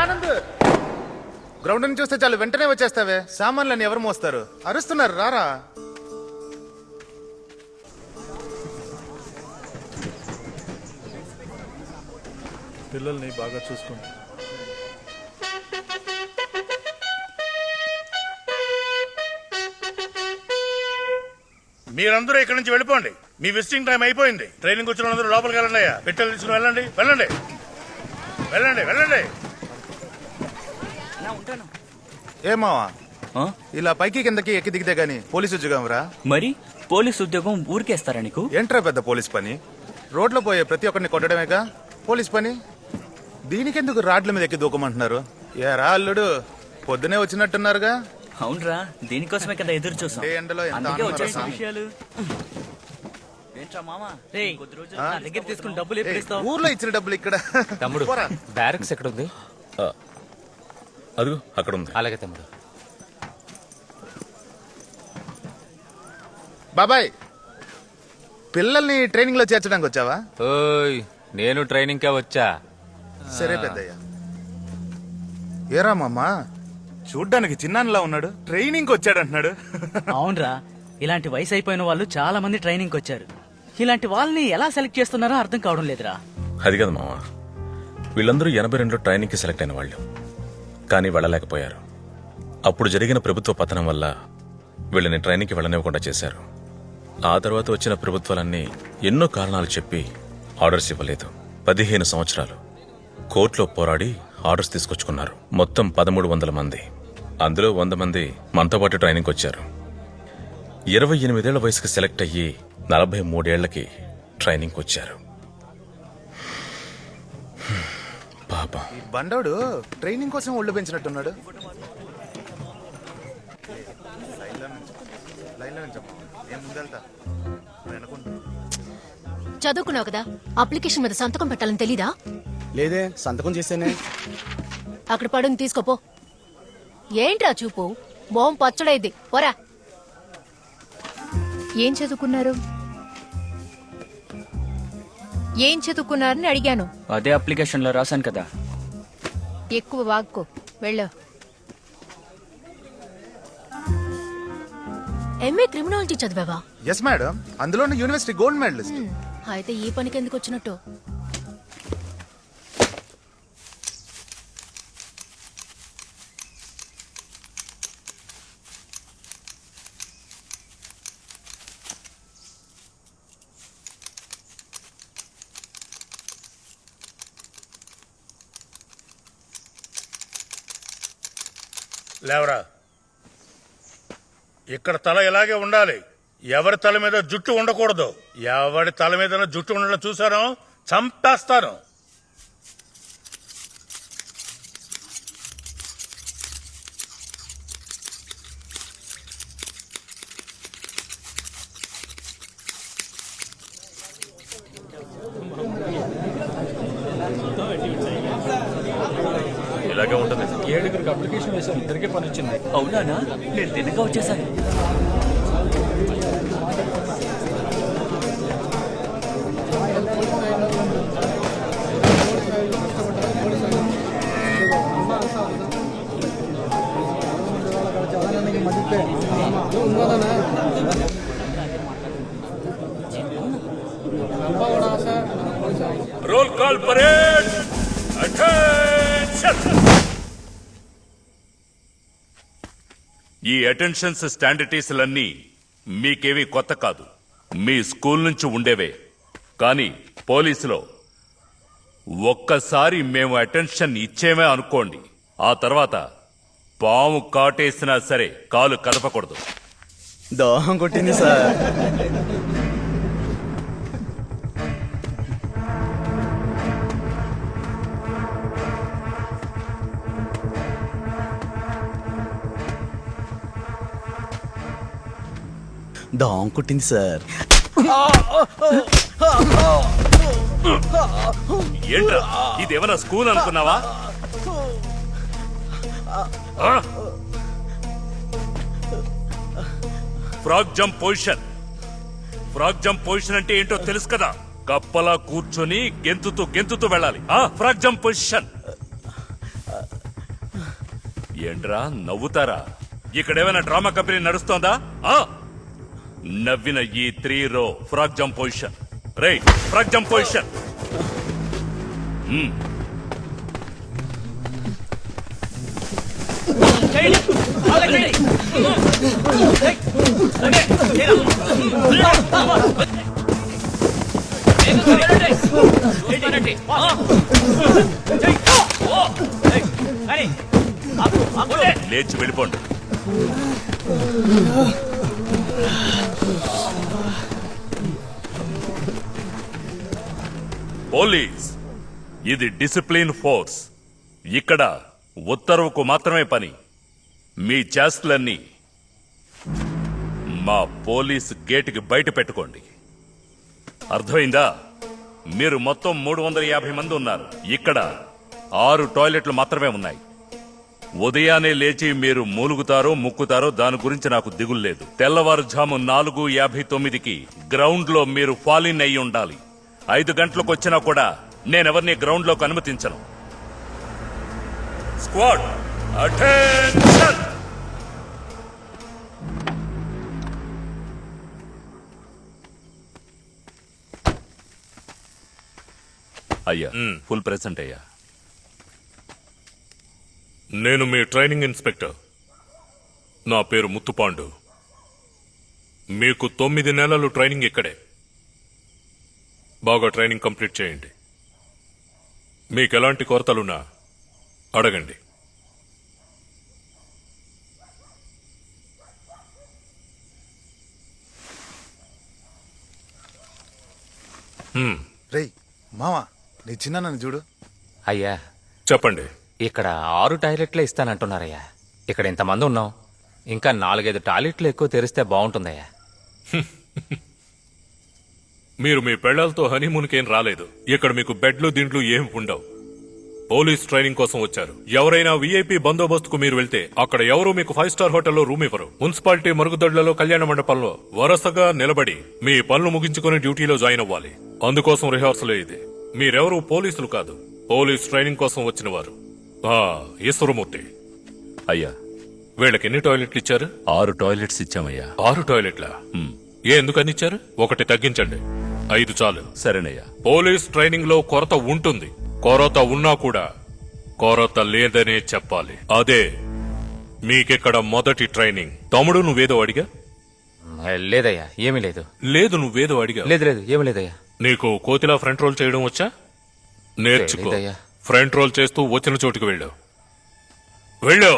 Anand. Ground నుంచి చూస్తే చాలు వెంటనే వచ్చేస్తావే. సామాన్లన్నీ ఎవరు మోస్తారు? అరుస్తున్నారు రారా. పిల్లల్ని బాగా చూసుకుంటా మీరందరూ ఇక్కడి నుంచి వెళ్ళిపోండి. మీ విజిటింగ్ టైం అయిపోయింది. ట్రైనింగ్ వచ్చిన వాళ్ళందరూ లోపలికి వెళ్ళండి అయ్యా. పెట్టెలు తీసుకుని వెళ్ళండి. వెళ్ళండి. వెళ్ళండి వెళ్ళండి. ఏమావా? ఇలా పైకి కిందకి ఎక్కి దిగితే గాని పోలీసు ఉద్యోగం రా. మరి? పోలీస్ ఉద్యోగం ఊరికేస్తారా నీకు? ఏంట్రా పెద్ద పోలీస్ పని? రోడ్లో పోయే ప్రతి ఒక్కరిని కొట్టడమేగా? పోలీస్ పని? దీనికెందుకు రాడ్ల మీద ఎక్కి దూకమంటున్నారు? ఏరా అల్లుడు పొద్దునే వచ్చినట్టున్నారుగా. అవునరా దీనికోసమే కదా ఎదురు చూసాం. ఏ ఎండలో ఎంత ఆనందం రా. విషయాలు ఏంట్రా మామా రేయ్, కొద్ది రోజులు నా దగ్గర తీసుకున్న డబ్బులు ఎప్పుడు ఏయ్, ఇస్తావు? ఊర్లో ఇచ్చిన డబ్బులు ఇక్కడ. తమ్ముడు పోరా. బ్యారక్స్ ఎక్కడ ఉంది అదిగో అక్కడ ఉంది అలాగే తమ్ముడు. బాబాయ్ పిల్లల్ని ట్రైనింగ్లో చేర్చడానికి వచ్చావా? ఓయ్ నేను ట్రైనింగ్ కే వచ్చా. సరే పెద్దయ్య. ఏరా మామ? చూడ్డానికి చిన్నాన్నలా ఉన్నాడు ట్రైనింగ్ వచ్చాడు అంటున్నాడు అవునరా ఇలాంటి వయసు అయిపోయిన వాళ్ళు చాలా మంది ట్రైనింగ్ వచ్చారు. ఇలాంటి వాళ్ళని ఎలా సెలెక్ట్ చేస్తున్నారో అర్థం కావడం లేదురా. అది కదా మామ వీళ్ళందరూ ఎనభై రెండులో ట్రైనింగ్కి సెలెక్ట్ అయిన వాళ్ళు. కానీ వెళ్ళలేకపోయారు. అప్పుడు జరిగిన ప్రభుత్వ పతనం వల్ల వీళ్ళని ట్రైనింగ్కి వెళ్ళనివ్వకుండా చేశారు. ఆ తర్వాత వచ్చిన ప్రభుత్వాలన్నీ ఎన్నో కారణాలు చెప్పి ఆర్డర్స్ ఇవ్వలేదు. పదిహేను సంవత్సరాలు కోర్టులో పోరాడి ఆర్డర్స్ తీసుకొచ్చుకున్నారు. మొత్తం పదమూడు వందల మంది. అందులో వంద మంది మనతో పాటు ట్రైనింగ్కి వచ్చారు. ఇరవై ఎనిమిదేళ్ళ వయసుకి సెలెక్ట్ అయ్యి నలభై మూడేళ్ళకి ట్రైనింగ్కి వచ్చారు పాపం. ఈ బండోడు ట్రైనింగ్ కోసం ఒళ్ళు పెంచినట్టున్నాడు. చదువుకున్నావు కదా? అప్లికేషన్ మీద సంతకం పెట్టాలని తెలీదా? లేదే సంతకం చేస్తేనే. అక్కడ పడుని తీసుకోపో. ఏంట్రా చూపు? మోం పచ్చడైంది పోరా. ఏం చదువుకున్నారు? ఏం చదువుకున్నారని అడిగాను. అదే అప్లికేషన్లో రాశాను కదా. ఎక్కువ వాక్కో. వెళ్ళ. ఎంఏ క్రిమినాలజీ చదివావా? ఎస్ మేడం అందులోని యూనివర్సిటీ గోల్డ్ మెడలిస్ట్ అయితే ఈ పనికి ఎందుకు వచ్చినట్టు? లేవరా. ఇక్కడ తల ఇలాగే ఉండాలి. ఎవరి తల మీద జుట్టు ఉండకూడదు. ఎవరి తల మీద జుట్టు ఉండడం చూసాను చంపేస్తాను ఇలాగే ఉంటుంది ఏడుగురికి అప్లికేషన్ వేసాం ఇద్దరికే పని వచ్చింది అవునానా నేను తినగా వచ్చేసాను రోల్ కాల్ పరేడ్ అటెన్షన్ ఈ అటెన్షన్స్ స్టాండర్టీస్లన్నీ మీకేవి కొత్త కాదు. మీ స్కూల్ నుంచి ఉండేవే. కానీ పోలీసులో ఒక్కసారి మేము అటెన్షన్ ఇచ్చేమే అనుకోండి. ఆ తర్వాత పాము కాటేసినా సరే కాలు కదపకూడదు. దోహం కొట్టింది సార్. దాం కొట్టింది సార్. ఏంట్రా? ఇదేమన్నా స్కూల్ అనుకున్నావా? Frog frog jump position. Frog jump position అంటే ఏంటో తెలుసు కదా? కప్పలా కూర్చొని గెంతుతూ గెంతుతూ వెళ్ళాలి. ఆ? Frog jump position. ఏంట్రా నవ్వుతారా? ఇక్కడేమైనా డ్రామా కంపెనీ నడుస్తోందా? ఆ? నవ్విన ఈ three row frog jump position. రే ఫ్రాక్ జంప్ పొజిషన్. లేచి వెళ్ళిపోండి. పోలీస్ ఇది డిసిప్లిన్ ఫోర్స్. ఇక్కడ ఉత్తర్వుకు మాత్రమే పని. మీ చేస్తులన్నీ మా పోలీస్ గేటుకి బయట పెట్టుకోండి. అర్థమైందా? మీరు మొత్తం మూడు వందల యాభై మంది ఉన్నారు. ఇక్కడ ఆరు టాయిలెట్లు మాత్రమే ఉన్నాయి. ఉదయాన్నే లేచి మీరు మూలుగుతారో ముక్కుతారో దాని గురించి నాకు దిగులు లేదు. తెల్లవారుజాము నాలుగు యాభై తొమ్మిదికి గ్రౌండ్లో మీరు ఫాలిన్ అయి ఉండాలి. ఐదు గంటలకు వచ్చినా కూడా నేనెవరిని గ్రౌండ్లోకి అనుమతించను. Squad attention! అయ్యా ఫుల్ ప్రెసెంట్ అయ్యా. నేను మీ ట్రైనింగ్ ఇన్స్పెక్టర్. నా పేరు ముత్తుపాండు. మీకు తొమ్మిది నెలలు ట్రైనింగ్ ఇక్కడే. బాగా ట్రైనింగ్ కంప్లీట్ చేయండి. మీకు ఎలాంటి కొరతలున్నా అడగండి. రేయ్ మావా నీ చిన్న చూడు. అయ్యా. చెప్పండి. ఇక్కడ ఆరు టాయిలెట్లే ఇస్తానంటున్నారయ్యా. ఇక్కడ ఇంతమంది ఉన్నాం. ఇంకా నాలుగైదు టాయిలెట్లు ఎక్కువ తెరిస్తే బాగుంటుందయ్యా. మీరు మీ పెళ్ళాలతో హనీమూన్కేం రాలేదు. ఇక్కడ మీకు బెడ్లు దిండ్లు ఏం ఉండవు. పోలీస్ ట్రైనింగ్ కోసం వచ్చారు. ఎవరైనా వీఐపీ బందోబస్తుకు మీరు వెళ్తే అక్కడ ఎవరు మీకు ఫైవ్ స్టార్ హోటల్లో రూమ్ ఇవ్వరు. మున్సిపాలిటీ మరుగుదొడ్లలో కళ్యాణ మండపంలో వరుసగా నిలబడి మీ పనులు ముగించుకుని డ్యూటీలో జాయిన్ అవ్వాలి. అందుకోసం రిహార్సల్ ఇది. మీరెవరు పోలీసులు కాదు. పోలీస్ ట్రైనింగ్ కోసం వచ్చిన వారు. ఈశ్వరమూర్తి అయ్యా. వీళ్ళకి ఎన్ని టాయిలెట్లు ఇచ్చారు? ఆరు టాయిలెట్స్ ఇచ్చామయ్యా. ఆరు టాయిలెట్లా? ఏ ఎందుకని ఇచ్చారు? ఒకటి తగ్గించండి. ఐదు చాలు. సరేనయ్యా. పోలీస్ ట్రైనింగ్లో కొరత ఉంటుంది. కొరత ఉన్నా కూడా కొరత లేదనే చెప్పాలి. అదే మీకిక్కడ మొదటి ట్రైనింగ్? తమ్ముడు నువ్వేదో అడిగా? లేదయ్యా ఏమీ లేదు. లేదు నువ్వేదో అడిగా? లేదు లేదు ఏమీ లేదయ్యా. నీకు కోతిలా ఫ్రంట్ రోల్ చేయడం వచ్చా? నేర్చుకో. ఫ్రంట్ రోల్ చేస్తూ వచ్చిన చోటుకు వెళ్ళు. వెళ్ళు.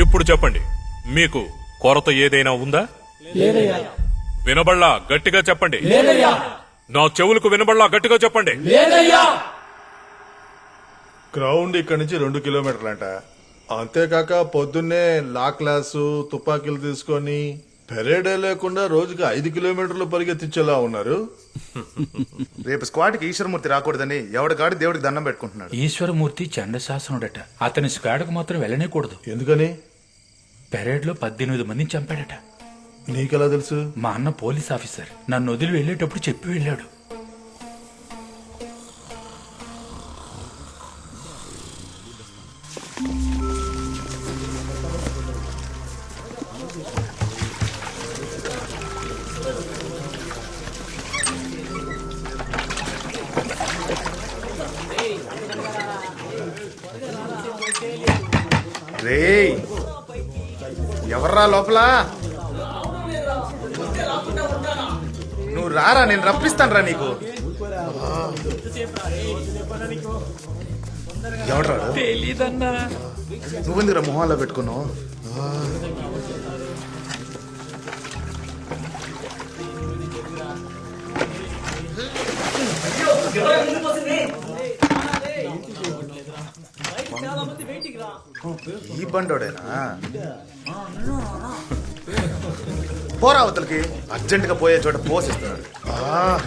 ఇప్పుడు చెప్పండి మీకు కొరత ఏదైనా ఉందా? వినబడలా గట్టిగా చెప్పండి. నా చెవులకు వినబడలా గట్టిగా చెప్పండి. గ్రౌండ్ ఇక్కడ నుంచి రెండు కిలోమీటర్లంట. అంతేకాక పొద్దున్నే లా క్లాసు తుపాకీలు తీసుకొని పెరేడే లేకుండా రోజుకి ఐదు కిలోమీటర్లు పరిగెత్తించేలా ఉన్నారు. రేపు స్క్వాడ్కి ఈశ్వరమూర్తి రాకూడదని ఎవడికాడి దేవుడికి దండం పెట్టుకుంటున్నాడు? ఈశ్వరమూర్తి చండశాసనుడట. అతని స్క్వాడ్కు మాత్రం వెళ్ళనేకూడదు. ఎందుకని? పెరేడ్లో పద్దెనిమిది మందిని చంపాడట. నీకెలా తెలుసు? మా అన్న పోలీస్ ఆఫీసర్. నన్ను వదిలి వెళ్ళేటప్పుడు చెప్పి వెళ్ళాడు. ఎవర్రా లోపల? నువ్వు రారా నేను రప్పిస్తాను నీకు. ఎవడరా నువ్వెందుకురా మొహాల్లో పెట్టుకున్నావు? ఈ బండోడేనా పోరా అవతలకి అర్జెంట్గా పోయే చోట పోసిస్తున్నాడు ఆ.